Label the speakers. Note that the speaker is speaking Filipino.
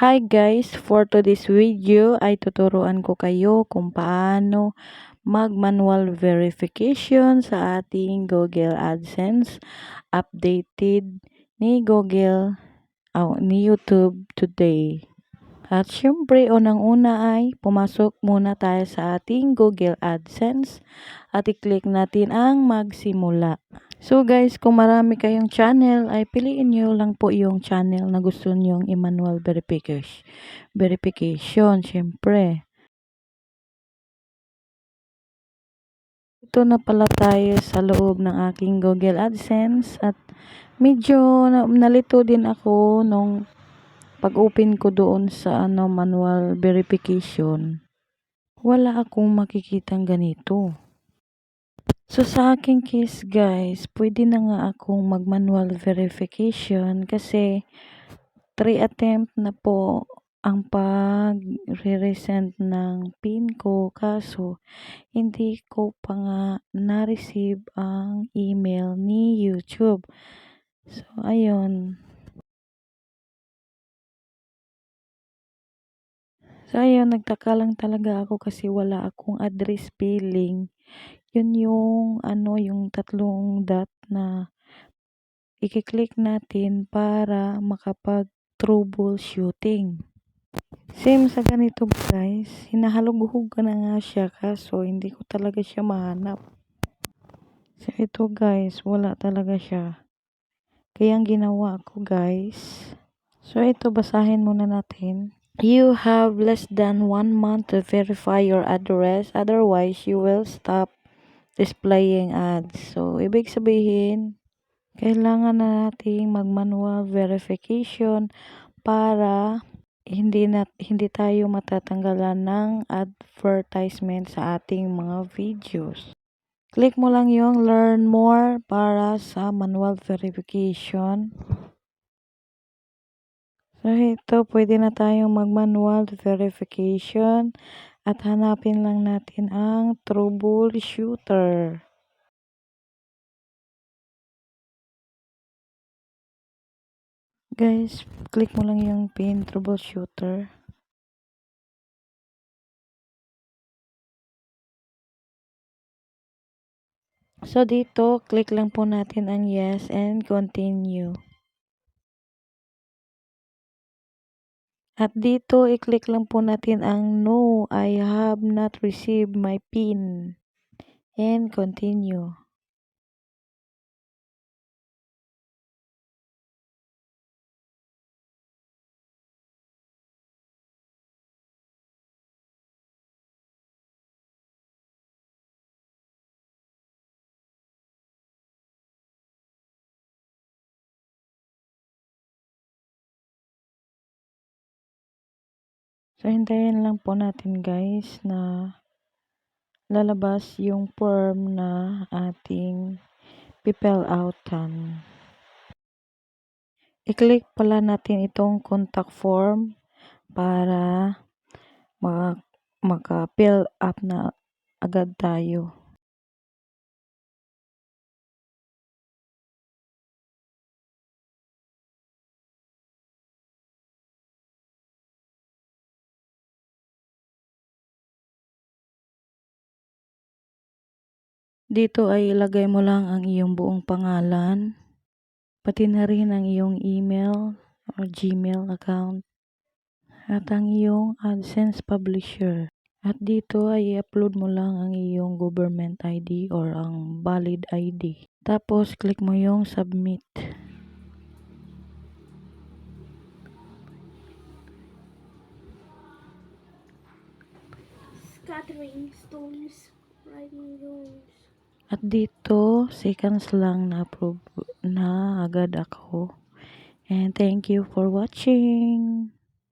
Speaker 1: Hi guys, for today's video ay tuturuan ko kayo kung paano mag-manual verification sa ating Google AdSense updated ni Google oh, ni YouTube today. At syempre, unang-una ay pumasok muna tayo sa ating Google AdSense at i-click natin ang magsimula. So guys, kung marami kayong channel, ay piliin nyo lang po yung channel na gusto nyong i-manual verification. Verification, syempre. Ito na pala tayo sa loob ng aking Google AdSense at medyo nalito din ako nung pag-open ko doon sa ano manual verification. Wala akong makikitang ganito. So sa aking case guys, pwede na nga akong mag-manual verification kasi 3 attempt na po ang pag-resend ng PIN ko kaso hindi ko pa nga na-receive ang email ni YouTube. So ayun. So ayun, nagtaka lang talaga ako kasi wala akong address billing yun yung ano, yung tatlong dot na i-click natin para makapag troubleshooting. Same sa ganito guys, hinahalughog ko na nga siya kaso hindi ko talaga siya mahanap. So ito guys, wala talaga siya. Kaya ang ginawa ko guys, so ito basahin muna natin. You have less than one month to verify your address, otherwise you will stop displaying ads. So, ibig sabihin, kailangan na nating mag-manual verification para hindi na hindi tayo matatanggalan ng advertisement sa ating mga videos. Click mo lang yung learn more para sa manual verification. So ito, pwede na tayong mag-manual verification at hanapin lang natin ang troubleshooter. Guys, click mo lang yung pin troubleshooter. So dito, click lang po natin ang yes and continue. At dito, i-click lang po natin ang no, I have not received my PIN. And continue. So, hintayin lang po natin guys na lalabas yung form na ating pipel outan. I-click pala natin itong contact form para maka-fill up na agad tayo. Dito ay ilagay mo lang ang iyong buong pangalan, pati na rin ang iyong email or Gmail account at ang iyong AdSense publisher. At dito ay i-upload mo lang ang iyong government ID or ang valid ID. Tapos click mo yung submit.
Speaker 2: Scattering stones, writing yours.
Speaker 1: At dito, seconds lang na-approve na agad ako. And thank you for watching.